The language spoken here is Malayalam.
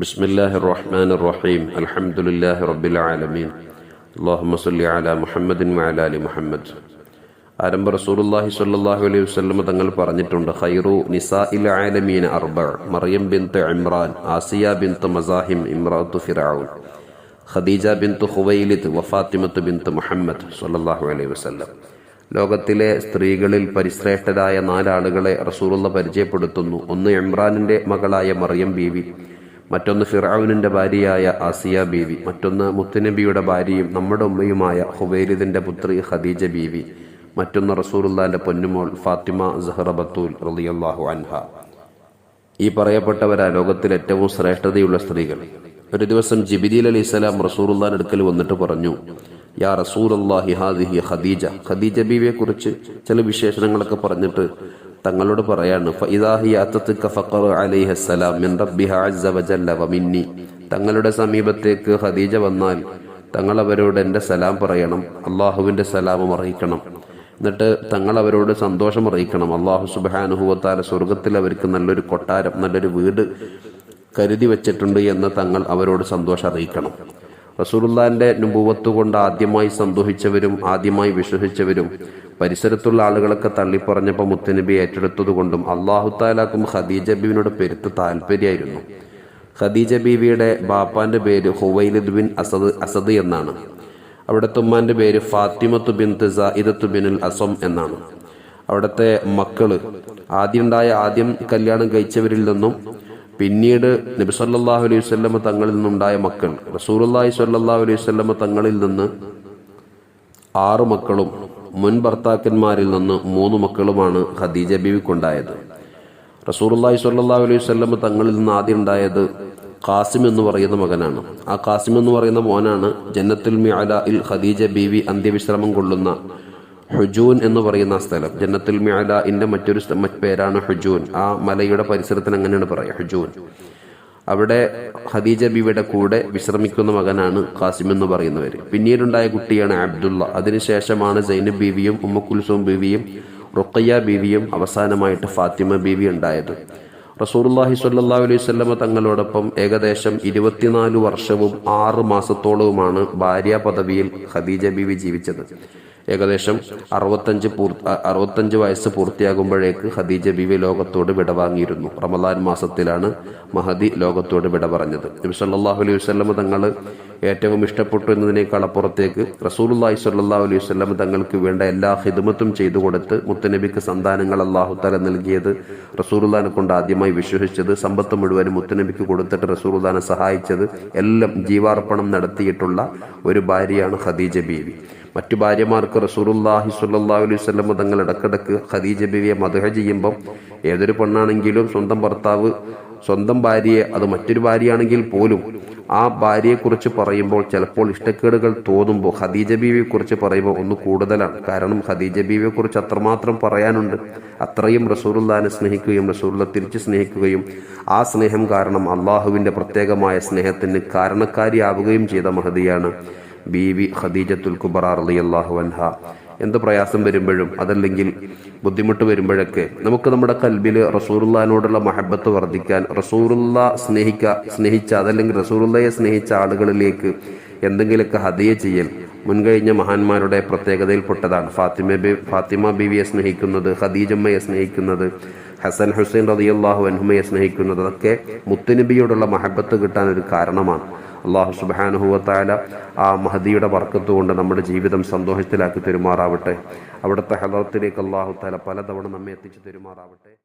بسم الله الرحمن الرحيم الحمد لله رب العالمين اللهم صل على محمد وعلى ال محمد ആരംഭ റസൂലുള്ളാഹി സ്വല്ലല്ലാഹു അലൈഹി വസല്ലം തങ്ങൾ പറഞ്ഞിട്ടുണ്ട് ഖൈറു നിസാഇൽ ആലമീന അർബഅ മറിയം ബിൻത്ത് ഇമ്രാൻ ആസിയ ബിൻത്ത് മസാഹിം ഇമ്രാത്തു ഫിറഔൻ ഖദീജ ബിൻത്ത് ഖുവൈലിദ് വഫാത്തിമത്ത് ബിൻത്ത് മുഹമ്മദ് സ്വല്ലല്ലാഹു അലൈഹി വസല്ലം ലോകത്തിലെ സ്ത്രീകളിൽ പരിശ്രേഷ്ഠരായ നാലാളുകളെ റസൂലുള്ള പരിചയപ്പെടുത്തുന്നു ഒന്ന് ഇമ്രാനിന്റെ മകളായ മറിയം ബീവി മറ്റൊന്ന് ഫിറൌനിന്റെ ഭാര്യയായ ആസിയ ബീവി മറ്റൊന്ന് മുത്തുനബിയുടെ ഭാര്യയും നമ്മുടെ ഉമ്മയുമായ ഹുബൈരിദിന്റെ പുത്രി ഖദീജ ബീവി മറ്റൊന്ന് റസൂലുല്ലാന്റെ പൊന്നുമോൾ ഫാത്തിമ സഹ്റ ബത്തൂൽ റളിയല്ലാഹു അൻഹ. ഈ പറയപ്പെട്ടവരാ ലോകത്തിൽ ഏറ്റവും ശ്രേഷ്ഠതയുള്ള സ്ത്രീകൾ. ഒരു ദിവസം ജിബിദീൽ അലി ഇസ്ലാം റസൂറുല്ലാൻ അടുക്കൽ വന്നിട്ട് പറഞ്ഞു യാ റസൂലല്ലാഹി ഹാദിഹി ഖദീജ. ഖദീജ ബീവിയെ കുറിച്ച് ചില വിശേഷണങ്ങളൊക്കെ പറഞ്ഞിട്ട് തങ്ങളോട് പറയാണ് വമിന്നി. തങ്ങളുടെ സമീപത്തേക്ക് ഖദീജ വന്നാൽ തങ്ങൾ അവരോട് എന്റെ സലാം പറയണം അള്ളാഹുവിന്റെ സലാമും അറിയിക്കണം. എന്നിട്ട് തങ്ങൾ അവരോട് സന്തോഷം അറിയിക്കണം. അള്ളാഹു സുബാനുഹുവത്താല സ്വർഗത്തിൽ അവർക്ക് നല്ലൊരു കൊട്ടാരം നല്ലൊരു വീട് കരുതി വെച്ചിട്ടുണ്ട് എന്ന് തങ്ങൾ അവരോട് സന്തോഷം അറിയിക്കണം. റസൂലുള്ളാന്റെ നുപൂവത്ത് കൊണ്ട് ആദ്യമായി സന്തോഷിച്ചവരും ആദ്യമായി വിശ്വസിച്ചവരും പരിസരത്തുള്ള ആളുകളൊക്കെ തള്ളിപ്പറഞ്ഞപ്പോൾ മുത്തനബി ഏറ്റെടുത്തതുകൊണ്ടും അള്ളാഹു താലാക്കും ഖദീജ ബീവിനോട് പെരുത്ത് താല്പര്യമായിരുന്നു. ഖദീജ ബീവിയുടെ ബാപ്പാന്റെ പേര് ഹുവൈലിദ് ബിൻ അസദ് അസദ് എന്നാണ്. അവിടുത്തെ ഉമ്മാന്റെ പേര് ഫാത്തിമത്ത് ബിൻ ഇദത്തു ബിനുൽ അസം എന്നാണ്. അവിടുത്തെ മക്കൾ ആദ്യംണ്ടായ ആദ്യം കല്യാണം കഴിച്ചവരിൽ നിന്നും പിന്നീട് നബി സല്ലല്ലാഹു അലൈഹി വസല്ലമ തങ്ങളിൽ നിന്നുണ്ടായ മക്കൾ. റസൂലുള്ളാഹി സ്വല്ലാഹു അലൈഹി വസല്ലമ തങ്ങളിൽ നിന്ന് ആറ് മക്കളും മുൻ ഭർത്താക്കന്മാരിൽ നിന്ന് മൂന്ന് മക്കളുമാണ് ഖദീജ ബീവിക്കുണ്ടായത്. റസൂലുള്ളാഹി സ്വല്ലല്ലാഹു അലൈഹി സ്വല്ലം തങ്ങളിൽ നിന്ന് ആദ്യം ഉണ്ടായത് ഖാസിം എന്ന് പറയുന്ന മകനാണ്. ആ ഖാസിം എന്ന് പറയുന്ന മോനാണ് ജന്നത്തുൽ ഇൽ ഖദീജ ബീവി അന്ത്യവിശ്രമം കൊള്ളുന്ന ഹുജൂൻ എന്ന് പറയുന്ന സ്ഥലം. ജന്നത്തുൽ ഇന്റെ മറ്റൊരു പേരാണ് ഹുജൂൻ. ആ മലയുടെ പരിസരത്തിന് അങ്ങനെയാണ് പറയുക ഹുജൂൻ. അവിടെ ഖദീജ ബിയുടെ കൂടെ വിശ്രമിക്കുന്ന മകനാണ് ഖാസിം എന്ന് പറയുന്നവർ പിന്നീടുണ്ടായ കുട്ടിയാണ് അബ്ദുള്ള. അതിനുശേഷമാണ് സൈനബ് ബീവിയും ഉമ്മ കുൽസൂം ബീവിയും റുക്കയ്യ ബീവിയും അവസാനമായിട്ട് ഫാത്തിമ ബീവി ഉണ്ടായത്. റസൂർല്ലാഹി സ്വല്ലല്ലാഹു അലൈഹി സ്വല്ലമ തങ്ങളോടൊപ്പം ഏകദേശം ഇരുപത്തിനാല് വർഷവും ആറ് മാസത്തോളവുമാണ് ഭാര്യ പദവിയിൽ ഖദീജ ബീവി ജീവിച്ചത്. ഏകദേശം അറുപത്തഞ്ച് പൂർ അറുപത്തഞ്ച് വയസ്സ് പൂർത്തിയാകുമ്പോഴേക്ക് ഖദീജ ബീവി ലോകത്തോട് വിടവാങ്ങിയിരുന്നു റമദാൻ മാസത്തിലാണ് മഹദി ലോകത്തോട് വിട പറഞ്ഞത്. നബിസല്ലാഹു അലൈഹി വസ്ലം തങ്ങൾ ഏറ്റവും ഇഷ്ടപ്പെട്ടു എന്നതിനേക്കാൾ അപ്പുറത്തേക്ക് റസൂലുല്ലാഹി സ്വല്ലല്ലാഹു അലൈഹി വസ്ലം തങ്ങൾക്ക് വേണ്ട എല്ലാ ഹിദ്മത്തും ചെയ്തു കൊടുത്ത് മുത്തനബിക്ക് സന്താനങ്ങൾ അള്ളാഹു തല നൽകിയത് റസൂലുല്ലാനെ കൊണ്ട് ആദ്യമായി വിശ്വസിച്ചത്. സമ്പത്ത് മുഴുവനും മുത്തനബിക്ക് കൊടുത്തിട്ട് റസൂലുല്ലാനെ സഹായിച്ചത് എല്ലാം ജീവാർപ്പണം നടത്തിയിട്ടുള്ള ഒരു ഭാര്യയാണ് ഖദീജ ബീവി. മറ്റു ഭാര്യമാർക്ക് റസൂലുള്ളാഹി സ്വല്ലല്ലാഹു അലൈഹി വസല്ലം തങ്ങൾ ഇടക്കിടക്ക് ഖദീജ ബിവിയെ മധുഹ ചെയ്യുമ്പം ഏതൊരു പെണ്ണാണെങ്കിലും സ്വന്തം ഭർത്താവ് സ്വന്തം ഭാര്യയെ അത് മറ്റൊരു ഭാര്യയാണെങ്കിൽ പോലും ആ ഭാര്യയെക്കുറിച്ച് പറയുമ്പോൾ ചിലപ്പോൾ ഇഷ്ടക്കേടുകൾ തോന്നുമ്പോൾ ഖദീജ ബീവിയെക്കുറിച്ച് പറയുമ്പോൾ ഒന്ന് കൂടുതലാണ്. കാരണം ഖദീജ ബീവിയെക്കുറിച്ച് അത്രമാത്രം പറയാനുണ്ട്. അത്രയും റസൂറുല്ലാനെ സ്നേഹിക്കുകയും റസൂറുള്ള തിരിച്ച് സ്നേഹിക്കുകയും ആ സ്നേഹം കാരണം അള്ളാഹുവിന്റെ പ്രത്യേകമായ സ്നേഹത്തിന് കാരണക്കാരിയാവുകയും ചെയ്ത മഹതിയാണ്. ബീവി ഖദീജത്തുൽ കുബറ റളിയല്ലാഹു അൻഹ. എന്ത് പ്രയാസം വരുമ്പോഴും അതല്ലെങ്കിൽ ബുദ്ധിമുട്ട് വരുമ്പോഴൊക്കെ നമുക്ക് നമ്മുടെ കൽബിൽ റസൂറുല്ലാനോടുള്ള മഹബത്ത് വർദ്ധിക്കാൻ റസൂറുല്ല സ്നേഹിക്ക സ്നേഹിച്ച അതല്ലെങ്കിൽ റസൂറുല്ലയെ സ്നേഹിച്ച ആളുകളിലേക്ക് എന്തെങ്കിലുമൊക്കെ ഹദിയ ചെയ്യൽ മുൻകഴിഞ്ഞ മഹാന്മാരുടെ പ്രത്യേകതയിൽപ്പെട്ടതാണ്. ഫാത്തിമ ബി ഫാത്തിമ ബീവിയെ സ്നേഹിക്കുന്നത് ഖദീജമ്മയെ സ്നേഹിക്കുന്നത് ഹസൻ ഹുസൈൻ റളിയല്ലാഹു അൻഹുമയെ സ്നേഹിക്കുന്നത് അതൊക്കെ മുത്തുനബിയോടുള്ള മഹബത്ത് കിട്ടാൻ ഒരു കാരണമാണ്. അള്ളാഹു സുബാനുഹുവത്തായ ആ മഹദിയുടെ വർക്കത്തുകൊണ്ട് നമ്മുടെ ജീവിതം സന്തോഷത്തിലാക്കി തെരുമാറാവട്ടെ. അവിടുത്തെ ഹലത്തിലേക്ക് അള്ളാഹു താല പലതവണ നമ്മെ എത്തിച്ചു തെരുമാറാവട്ടെ.